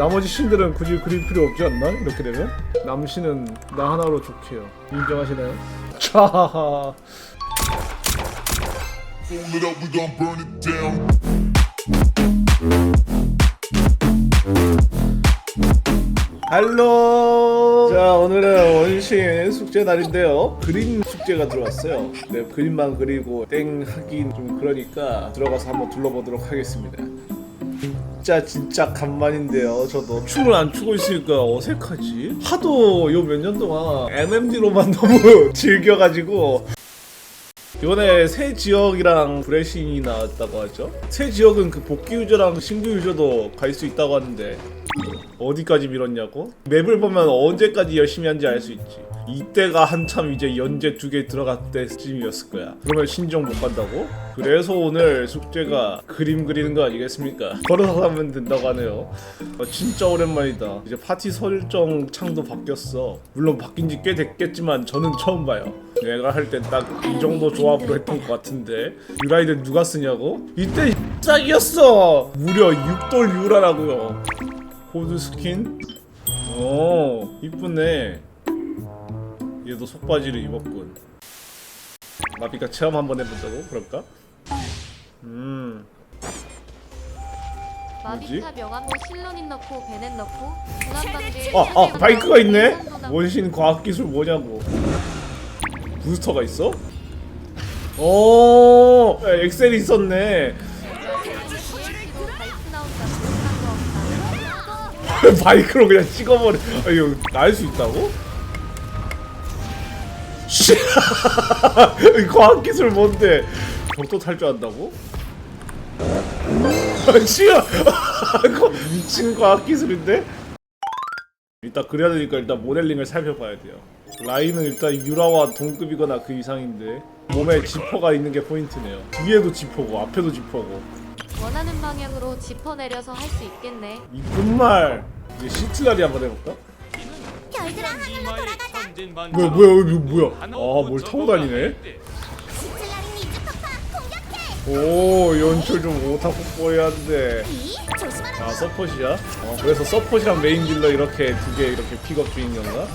나머지 신들은 굳이 그릴 필요 없지 않나? 이렇게 되면 남신은 나 하나로 좋게요. 인정하시나요? 차하하. 할로. 자 오늘은 원신 숙제 날인데요. 그림 숙제가 들어왔어요. 네, 그림만 그리고 땡 하긴 좀 그러니까 들어가서 한번 둘러보도록 하겠습니다. 진짜 진짜 간만인데요. 저도 춤을 안 추고 있으니까 어색하지. 하도 요 몇 년 동안 MMD로만 너무 즐겨가지고 이번에 새 지역이랑 브레싱이 나왔다고 하죠. 새 지역은 그 복귀 유저랑 신규 유저도 갈 수 있다고 하는데 어디까지 밀었냐고? 맵을 보면 언제까지 열심히 한지 알 수 있지. 이때가 한참 이제 연재 두 개 들어갈 때쯤이었을 거야. 그러면 신정 못 간다고? 그래서 오늘 숙제가 그림 그리는 거 아니겠습니까? 걸어서 하면 된다고 하네요. 어, 진짜 오랜만이다. 이제 파티 설정 창도 바뀌었어. 물론 바뀐 지 꽤 됐겠지만 저는 처음 봐요. 내가 할 땐 딱 이 정도 조합으로 했던 것 같은데 유라이는 누가 쓰냐고? 이때 짝이었어. 무려 6돌 유라라고요. 코드 스킨? 오 이쁘네 얘도 속바지를 입었군 마비가 체험 한번 해본다고? 그럴까? 음 마비카 명함도 실론인 넣고 베넷 넣고 중앙방지 아! 아! 바이크가 있네? 원신 과학기술 뭐냐고 부스터가 있어? 오 엑셀이 있었네 바이크로 그냥 찍어버려 아 이거 날 수 있다고? 씨이 과학기술 뭔데 벽도 탈줄 안다고? 아 씨야 미친 과학기술인데? 일단 그래야 되니까 일단 모델링을 살펴봐야 돼요 라인은 일단 유라와 동급이거나 그 이상인데 몸에 지퍼가 있는 게 포인트네요 뒤에도 지퍼고 앞에도 지퍼고 원하는 방향으로 짚어 내려서 할 수 있겠네 이쁜 말 이제 시트라리 한번 해볼까? 별들아 하늘로 돌아가자. 뭐야 뭐야 이거 뭐야 아뭘 타고 다니네. 오 연출 좀 오타쿠 조심하라. 아 서폿이야? 어, 그래서 서폿이랑 메인 딜러 이렇게 두 개 이렇게 픽업 중인 건가?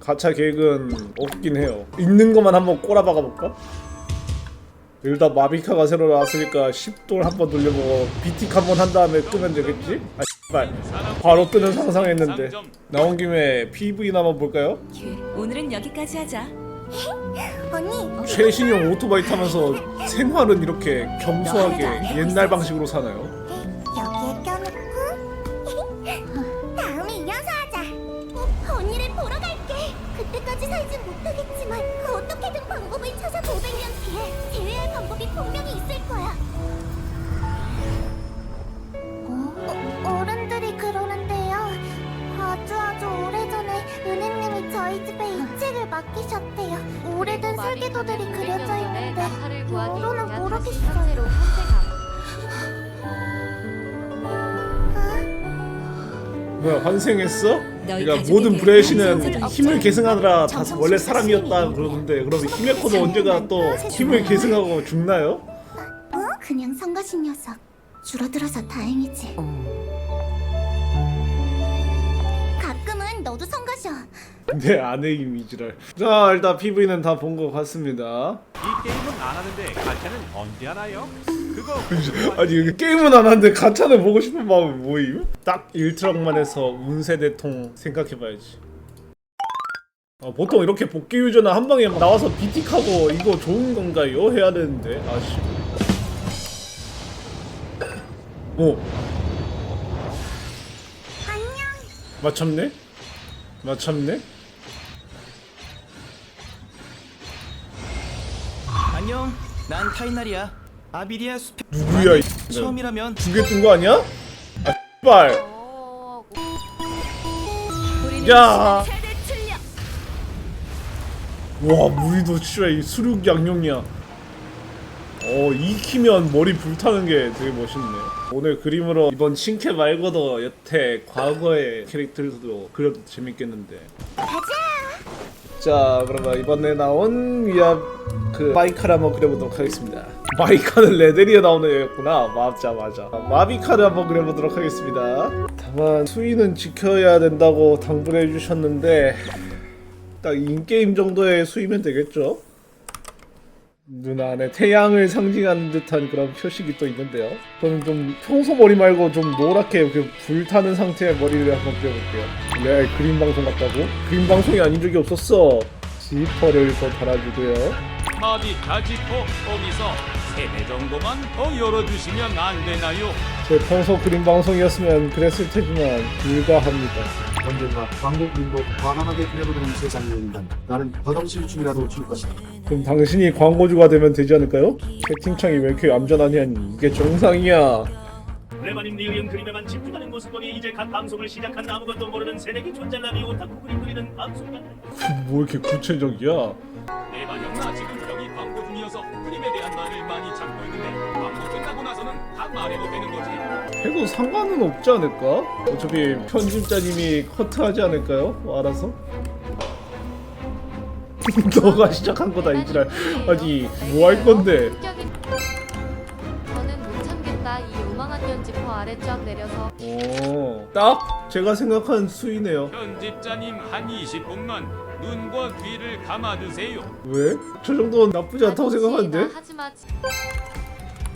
가차 계획은 없긴 해요 있는 것만 한번 꼬라박아 볼까? 일단 마비카가 새로 나왔으니까 10돌 한번 돌려보고 비틱 한번 한 다음에 끄면 되겠지? 아씨 발 바로 뜨는 상상했는데 나온 김에 PV나 한번 볼까요? 오늘은 여기까지 하자. 언니. 최신형 오토바이 타면서 생활은 이렇게 겸손하게 옛날 방식으로 사나요? 뭐야 환생했어? 그러니까 모든 브레시는 환생자들 힘을. 계승하느라 다 원래 사람이었다 그러는데 그러면 히메코도 언제가 또 힘을 계승하고 죽나요? 어? 그냥 성가신 녀석. 줄어들어서 다행이지. 가끔은 너도 성가셔. 내 아내 이미지를 자 일단 PV는 다 본 것 같습니다 이 게임은 안 하는데 가차는 언제 하나요? 그거 아니 이거 게임은 안 하는데 가차는 보고 싶은 마음이 뭐임? 딱 1트럭만 해서 운세 대통 생각해봐야지 어, 보통 이렇게 복귀 유저는 한 방에 나와서 비틱하고 이거 좋은 건가요? 해야 되는데 아씨 오 안녕. 맞췄네? 맞췄네? 안녕. 난 타이날이야. 아비리아 숲에 누구야 이 처음이라면 두개 뜬 거 아니야? 아빨 어... 야. 와 무리도 진짜 이 수륙 양용이야. 어 익히면 머리 불타는 게 되게 멋있네. 오늘 그림으로 이번 신캐 말고도 여태 과거의 캐릭터들도 그려도 재밌겠는데. 가자. 자 그러면 이번에 나온 위압 그 마이카를 한번 그려보도록 하겠습니다. 마이카는 레데리에 나오는 애였구나. 맞아 맞아. 마비카를 한번 그려보도록 하겠습니다. 다만 수위는 지켜야 된다고 당부를 해주셨는데 딱 인게임 정도의 수위면 되겠죠? 눈 안에 태양을 상징하는 듯한 그런 표식이 또 있는데요. 저는 좀 평소 머리 말고 좀 노랗게 이렇게 불타는 상태의 머리를 한번 그려볼게요. 레알 그림 방송 같다고? 그림 방송이 아닌 적이 없었어. 지퍼를 더 달아주고요. 마비 가지고 거기서 세네 정도만 더 열어주시면 안 되나요? 제 평소 그림 방송이었으면 그랬을 테지만 불가합니다. 언젠가 광고 그림도 과감하게 그려보는 세상이 온다면 나는 버덩실 춤이라도 출 것이다. 그럼 당신이 광고주가 되면 되지 않을까요? 채팅창이 왜 이렇게 얌전하냐니 이게 정상이야. 레바님 리을리은 그림에만 집중하는 모습 보니 이제 갓 방송을 시작한 아무것도 모르는 새내기 촌잘남이 오타쿠 그림 그리는 방송가 뭐 이렇게 구체적이야? 내반형 나 지금 여기 광고 중 이어서 그림에 대한 말을 많이 찾고 있는데 광고 끝나고 나서는 다 말해도 되는 거지? 해도 상관은 없지 않을까? 어차피 편집자님이 커트하지 않을까요? 뭐 알아서? 너가 시작한 거다 이지랄. 아니 뭐 할 건데? 합격인- 저는 못 참겠다. 이 요망한 연지퍼 아래 쫙 내려서 오, 딱 제가 생각한 수위네요. 편집자님 한 20분만 눈과 귀를 감아주세요. 왜? 저 정도는 나쁘지 않다고 생각하는데? 하지마.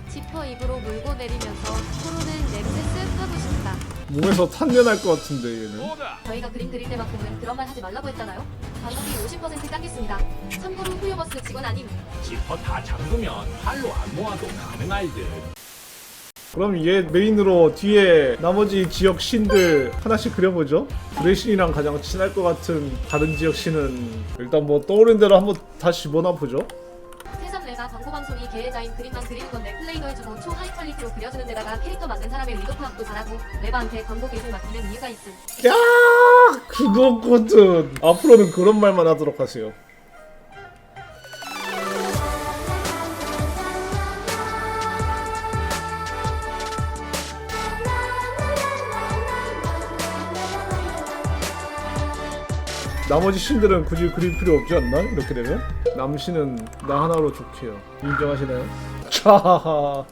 지퍼 입으로 물고 내리면서 코로는 냄새 쓱 하고 싶다. 몸에서 탄내날 것 같은데 얘는. 저희가 그림 그릴 때만큼은 그런 말 하지 말라고 했잖아요. 가격이 50% 깎겠습니다. 참고로 후유버스 직원 아님. 지퍼 다 잠그면 팔로 안 모아도 가능할 듯. 그럼 얘 메인으로 뒤에 나머지 지역 신들 하나씩 그려보죠. 브레신이랑 가장 친할 것 같은 다른 지역 신은 일단 뭐 떠오른 대로 한번 다시 집어넣어보죠. 세상 내가 광고 방송이 계획자인 그림만 그리는 건데 플레이도 해주고 초 하이 퀄리티로 그려주는 데다가 캐릭터 만든 사람의 리더 파악도 잘하고 레바한테 광고 기술 맡기는 이유가 있음. 야 그거거든. 앞으로는 그런 말만 하도록 하세요. 나머지 신들은 굳이 그릴 필요 없지 않나? 이렇게 되면 남신은 나 하나로 좋게요. 인정하시나요? 차하하.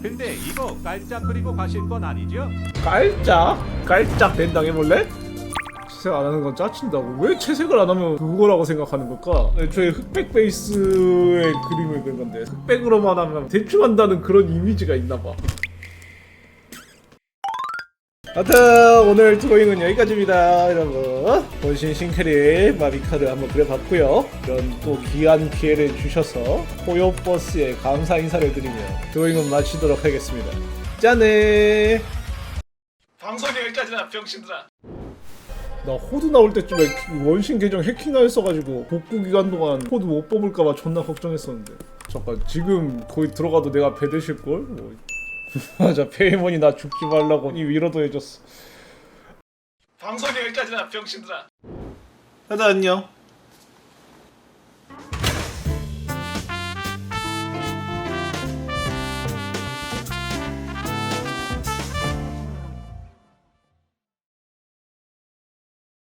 근데 이거 깔짝 그리고 가실 건 아니죠? 깔짝? 깔짝 된 당해볼래? 채색 안 하는 건 짜친다고 왜 채색을 안 하면 그거라고 생각하는 걸까? 애초에 흑백 베이스의 그림을 그린 건데 흑백으로만 하면 대충 한다는 그런 이미지가 있나봐 하여튼 오늘 드로잉은 여기까지입니다. 여러분 본신 신캐리 마비카드 한번 그려봤고요. 이런 또 귀한 기회를 주셔서 호요버스에 감사 인사를 드리며 드로잉은 마치도록 하겠습니다. 짠해 방송 여기까지나 병신들아. 나 호드 나올 때쯤에 원신 계정 해킹나 했어가지고 복구 기간 동안 호드 못 뽑을까봐 존나 걱정했었는데. 잠깐 지금 거기 들어가도 내가 배드실걸? 뭐. 맞아 페이몬이 나 죽지 말라고 이 위로도 해줬어. 방송 여기까지나 병신들아. 하다 안녕